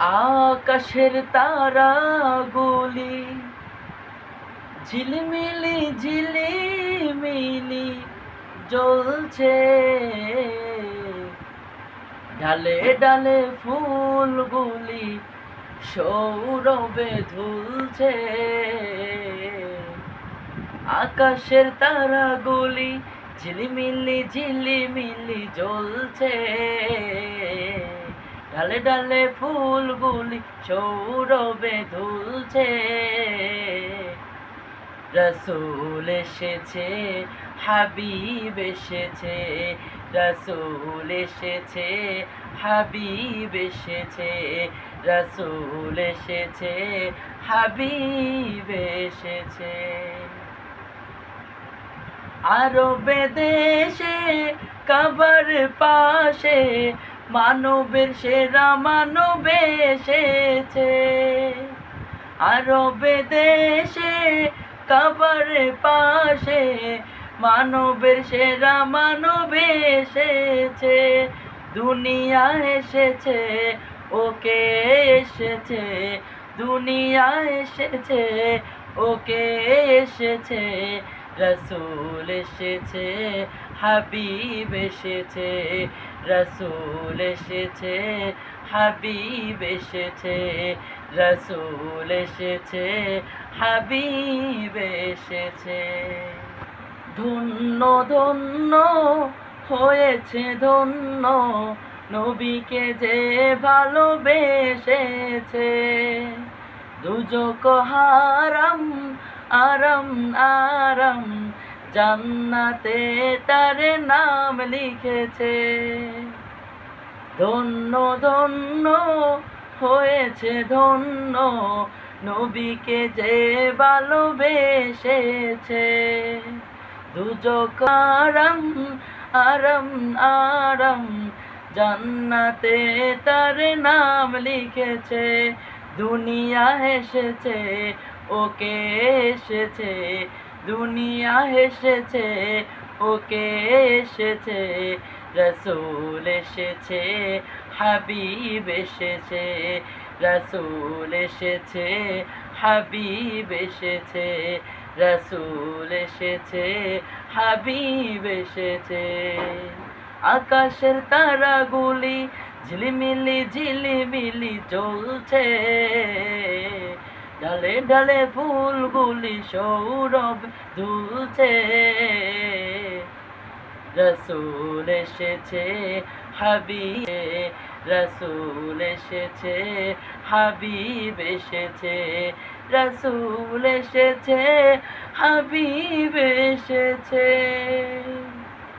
আকাশের তারা গুলি ঝিলমিলি, ঝিলিমিলি জ্বলছে। ডালে ডালে ফুলগুলি সৌরভে ধুলছে। আকাশের তারাগুলি ঝিলিমিলি ঝিলিমিলি জ্বলছে। ডালে ডালে ফুলগুলি সৌরভে ধুলছে। রসুল এসেছে, হাবিব এসেছে, রসুল এসেছে, হাবিব এসেছে, রসুল এসেছে, হাবিব এসেছে। আরবে দেশে, কবর পাশে মানবের সেরা মানব এসেছে। আরবে দেশে কবর পাশে মানবের সেরা মানব এসেছে। দুনিয়া এসেছে, ওকে এসেছে। দুনিয়া এসেছে, ওকে এসেছে। রসুল এসেছে, হাবিব এসেছে, রসুল এসেছে, হাবিব এসেছে, রসুল এসেছে, হাবিব এসেছে। ধন্য ধন্য হয়েছে, ধন্য নবীকে যে ভালোবেসেছে। দুজক হারাম আরাম আরাম। জান্নাতে তার নাম লিখেছে। ধন্য ধন্য হয়েছে, ধন্য। নবীকে যে ভালোবেসেছে। দুজক আরাম আরাম আরাম। জান্নাতে তার নাম লিখেছে। দুনিয়া এসেছে ওকে এসেছে, দুনিয়া এসেছে, ওকে এসেছে, রসুল এসেছে, হাবিব এসেছে, রসুল এসেছে, হাবিব এসেছে, রসুল এসেছে, হাবিব এসেছে। আকাশের তারাগুলি ঝিলিমিলি ঝিলিমিলি চলছে ডালে ডালে ফুলগুলি সৌরভ দুলছে। রসুল এসেছে, হাবিবে, রসুল এসেছে, হাবিব এসেছে। রসুল এসেছে, হাবিব এসেছে।